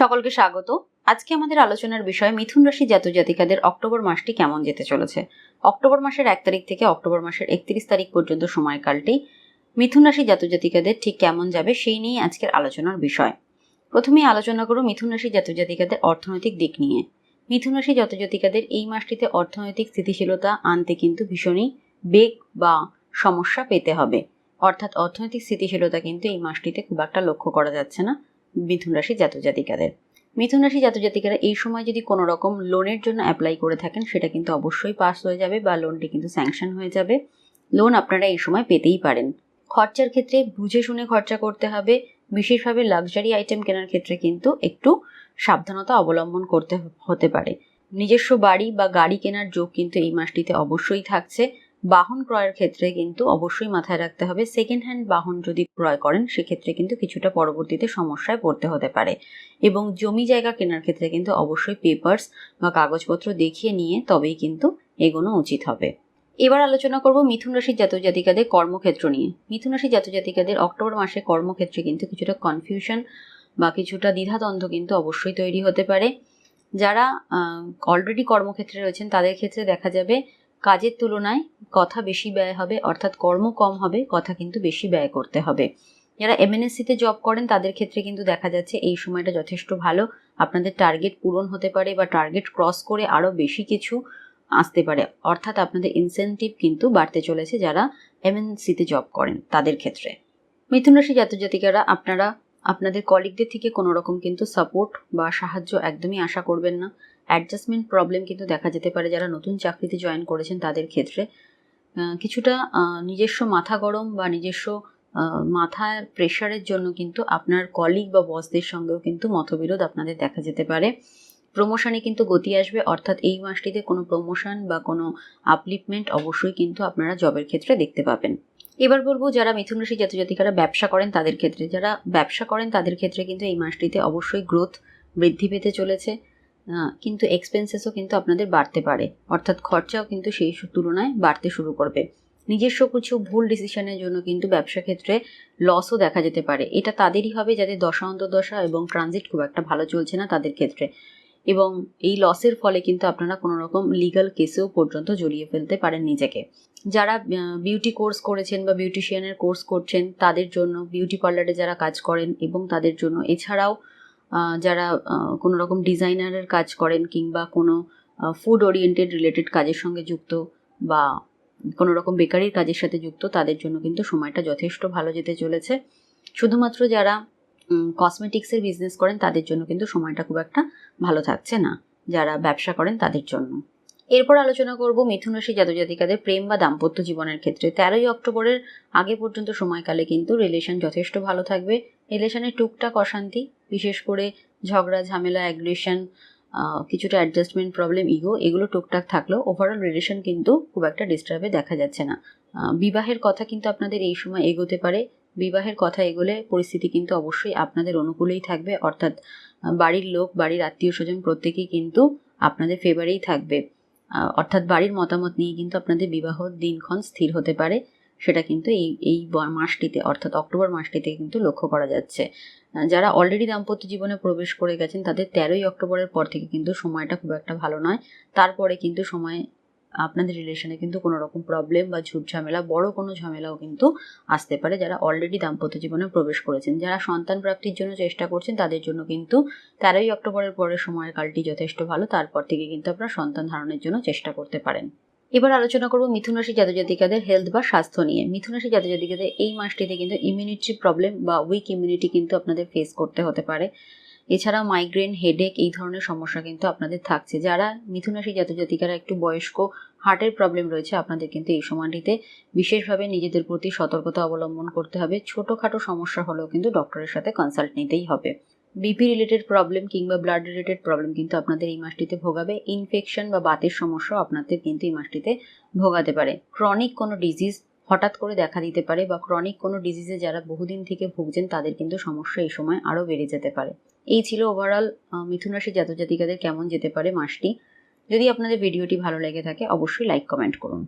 সকলকে স্বাগত। আজকে আমাদের আলোচনার বিষয় মিথুন রাশি জাতক জাতিকাদের অক্টোবর মাসটি কেমন যেতে চলেছে? অক্টোবর মাসের এক তারিখ থেকে অক্টোবর মাসের একত্রিশ তারিখ পর্যন্ত সময়কালটি মিথুন রাশি জাতক জাতিকাদের ঠিক কেমন যাবে সেই নিয়ে আজকের আলোচনার বিষয়। প্রথমেই আলোচনা করব মিথুন রাশি জাতক জাতিকাদের অর্থনৈতিক দিক নিয়ে। মিথুন রাশি জাতক জাতিকাদের এই মাসটিতে অর্থনৈতিক স্থিতিশীলতা আনতে কিন্তু ভীষণই বেগ বা সমস্যা পেতে হবে। অর্থাৎ অর্থনৈতিক স্থিতিশীলতা কিন্তু এই মাসটিতে খুব একটা লক্ষ্য করা যাচ্ছে না। মিথুন রাশি জাতক জাতিকাদের। মিথুন রাশি জাতক জাতিকারা এই সময় যদি কোনো রকম লোনের জন্য অ্যাপ্লাই করে থাকেন, সেটা কিন্তু অবশ্যই পাস হয়ে যাবে বা লোনটি কিন্তু স্যাংশন হয়ে যাবে। লোন আপনারা এই সময় পেতেই পারেন। খরচার ক্ষেত্রে বুঝে শুনে খরচা করতে হবে। বিশেষভাবে লাক্সারি আইটেম কেনার ক্ষেত্রে কিন্তু একটু সাবধানতা অবলম্বন করতে হতে পারে। নিজস্ব বাড়ি বা গাড়ি কেনার যোগ কিন্তু এই মাসটিতে অবশ্যই থাকছে। বাহন ক্রয়ের ক্ষেত্রে কিন্তু অবশ্যই মাথায় রাখতে হবে। সেকেন্ড হ্যান্ড বাহন যদি ক্রয় করেন, সেক্ষেত্রে কিন্তু কিছুটা পরবর্তীতে সমস্যায় পড়তে হতে পারে। এবং জমি জায়গা কেনার ক্ষেত্রে কিন্তু অবশ্যই পেপার্স বা কাগজপত্র দেখিয়ে নিয়ে তবেই কিন্তু এগোনো উচিত হবে। এবার আলোচনা করব মিথুন রাশির জাতক জাতিকাদের কর্মক্ষেত্র নিয়ে। মিথুন রাশির জাতক জাতিকাদের অক্টোবর মাসে কর্মক্ষেত্রে কিন্তু কিছুটা কনফিউশন বা কিছুটা দ্বিধাদ্বন্দ্ব কিন্তু অবশ্যই তৈরি হতে পারে। যারা অলরেডি কর্মক্ষেত্রে রয়েছেন, তাদের ক্ষেত্রে দেখা যাবে কাজের তুলনায় কথা বেশি ব্যয় হবে, অর্থাৎ কর্ম কম হবে, কথা কিন্তু বেশি ব্যয় করতে হবে। যারা এমএনএসসিতে জব করেন, তাদের ক্ষেত্রে কিন্তু দেখা যাচ্ছে এই সময়টা যথেষ্ট ভালো। আপনাদের টার্গেট পূরণ হতে পারে বা টার্গেট ক্রস করে আরও বেশি কিছু আসতে পারে। অর্থাৎ আপনাদের ইনসেন্টিভ কিন্তু বাড়তে চলেছে যারা এমএনসিতে জব করেন তাদের ক্ষেত্রে। মিথুন রাশি জাতক জাতিকারা আপনারা আপনাদের কলিগদের থেকে কোনো রকম কিন্তু সাপোর্ট বা সাহায্য একদমই আশা করবেন না। অ্যাডজাস্টমেন্ট প্রবলেম কিন্তু দেখা যেতে পারে যারা নতুন চাকরিতে জয়েন করেছেন তাদের ক্ষেত্রে। কিছুটা নিজস্ব মাথা গরম বা নিজস্ব মাথার প্রেশারের জন্য কিন্তু আপনার কলিগ বা বসদের সঙ্গেও কিন্তু মতবিরোধ আপনাদের দেখা যেতে পারে। প্রমোশনে কিন্তু গতি আসবে, অর্থাৎ এই মাসটিতে কোনো প্রমোশন বা কোনো আপলিপমেন্ট অবশ্যই কিন্তু আপনারা জবের ক্ষেত্রে দেখতে পাবেন। এবার বলব, যারা মিথুন রাশি জাতক জাতিকারা ব্যবসা করেন তাদের ক্ষেত্রে, যারা ব্যবসা করেন তাদের ক্ষেত্রে কিন্তু এই মাসটিতে অবশ্যই গ্রোথ বৃদ্ধি পেতে চলেছে। কিন্তু এক্সপেন্সেসও কিন্তু আপনাদের বাড়তে পারে। অর্থাৎ খরচাও কিন্তু সেই তুলনায় বাড়তে শুরু করবে। নিজস্ব কিছু ভুল ডিসিশনের জন্য কিন্তু ব্যবসা ক্ষেত্রে লসও দেখা যেতে পারে। এটা তাদেরই হবে যাদের দশা অন্তর্দশা এবং ট্রানজিট খুব একটা ভালো চলছে না তাদের ক্ষেত্রে। এবং এই লসের ফলে কিন্তু আপনারা কোনো রকম লিগাল কেসেও পর্যন্ত জড়িয়ে ফেলতে পারেন নিজেকে। যারা বিউটি কোর্স করেছেন বা বিউটিশিয়ানের কোর্স করছেন, তাদের জন্য বিউটি পার্লারে যারা কাজ করেন এবং তাদের জন্য এছাড়াও যারা কোনো রকম ডিজাইনারের কাজ করেন কিংবা কোনো ফুড ওরিয়েন্টেড রিলেটেড কাজের সঙ্গে যুক্ত বা কোনো রকম বেকারির কাজের সাথে যুক্ত, তাদের জন্য কিন্তু সময়টা যথেষ্ট ভালো যেতে চলেছে। শুধুমাত্র যারা কসমেটিক্সের বিজনেস করেন, তাদের জন্য কিন্তু সময়টা খুব একটা ভালো থাকছে না। যারা ব্যবসা করেন, তাদের জন্য। এরপর আলোচনা করব মিথুন রাশি জাতক জাতিকাদের প্রেম বা দাম্পত্য জীবনের ক্ষেত্রে। তেরোই অক্টোবরের আগে পর্যন্ত সময়কালে কিন্তু রিলেশন যথেষ্ট ভালো থাকবে। রিলেশনের টুকটাক অশান্তি বিশেষ করে ঝগড়া, ঝামেলা অ্যাগ্রেশন কিছুটা অ্যাডজাস্টমেন্ট প্রবলেম ইগো এগুলো টুকটাক থাকলেও ওভারঅল রিলেশন কিন্তু খুব একটা ডিস্টার্বে দেখা যাচ্ছে না। বিবাহের কথা কিন্তু আপনাদের এই সময় এগোতে পারে। বিবাহের কথা এগোলে পরিস্থিতি কিন্তু অবশ্যই আপনাদের অনুকূলেই থাকবে। অর্থাৎ বাড়ির লোক, বাড়ির আত্মীয় স্বজন প্রত্যেকেই কিন্তু আপনাদের ফেভারেই থাকবে। অর্থাৎ বাড়ির মতামত নিয়ে কিন্তু আপনাদের বিবাহ দিনক্ষণ স্থির হতে পারে। সেটা কিন্তু এই এই মাসটিতে, অর্থাৎ অক্টোবর মাসটিতে কিন্তু লক্ষ্য করা যাচ্ছে। যারা অলরেডি দাম্পত্য জীবনে প্রবেশ করে গেছেন, তাদের তেরোই অক্টোবরের পর থেকে কিন্তু সময়টা খুব একটা ভালো নয়। তারপরে কিন্তু সময়, আপনাদের রিলেশনে কিন্তু কোনো রকম প্রবলেম বা ঝুট ঝামেলা, বড় কোনো ঝামেলাও কিন্তু আসতে পারে যারা অলরেডি দাম্পত্য জীবনে প্রবেশ করেছেন। যারা সন্তান প্রাপ্তির জন্য চেষ্টা করছেন, তাদের জন্য কিন্তু তেরোই অক্টোবরের পরের সময়ের কালটি যথেষ্ট ভালো। তারপর থেকে কিন্তু আপনারা সন্তান ধারণের জন্য চেষ্টা করতে পারেন। এবার আলোচনা করব মিথুন রাশি জাতজাতিকাদের হেলথ বা স্বাস্থ্য নিয়ে। মিথুন রাশি জাতজাতিকাদের এই মাসটিতে কিন্তু ইমিউনিটি প্রবলেম বা উইক ইমিউনিটি কিন্তু আপনাদের ফেস করতে হতে পারে। এছাড়াও মাইগ্রেন হেডেক এই ধরনের সমস্যা কিন্তু আপনাদের থাকছে। যারা মিথুন রাশি জাতজাতিকারা একটু বয়স্ক হার্টের প্রবলেম রয়েছে, আপনাদের কিন্তু এই সময়টিতে বিশেষভাবে নিজেদের প্রতি সতর্কতা অবলম্বন করতে হবে। ছোটোখাটো সমস্যা হলেও কিন্তু ডক্টরের সাথে কনসাল্ট নিতেই হবে। বিপি রিলেটেড প্রবলেম কিংবা ব্লাড রিলেটেড প্রবলেম কিন্তু আপনাদের এই মাসটিতে ভোগাবে। ইনফেকশন বা বাতের সমস্যাও আপনাদের কিন্তু এই মাসটিতে ভোগাতে পারে। ক্রনিক কোনো ডিজিজ হঠাৎ করে দেখা দিতে পারে বা ক্রনিক কোনো ডিজিজে যারা বহুদিন থেকে ভুগছেন, তাদের কিন্তু সমস্যা এই সময় আরও বেড়ে যেতে পারে। এই ছিল ওভারঅল মিথুন রাশি জাতজাতিকাদের কেমন যেতে পারে মাসটি। যদি আপনাদের ভিডিওটি ভালো লেগে থাকে, অবশ্যই লাইক কমেন্ট করুন।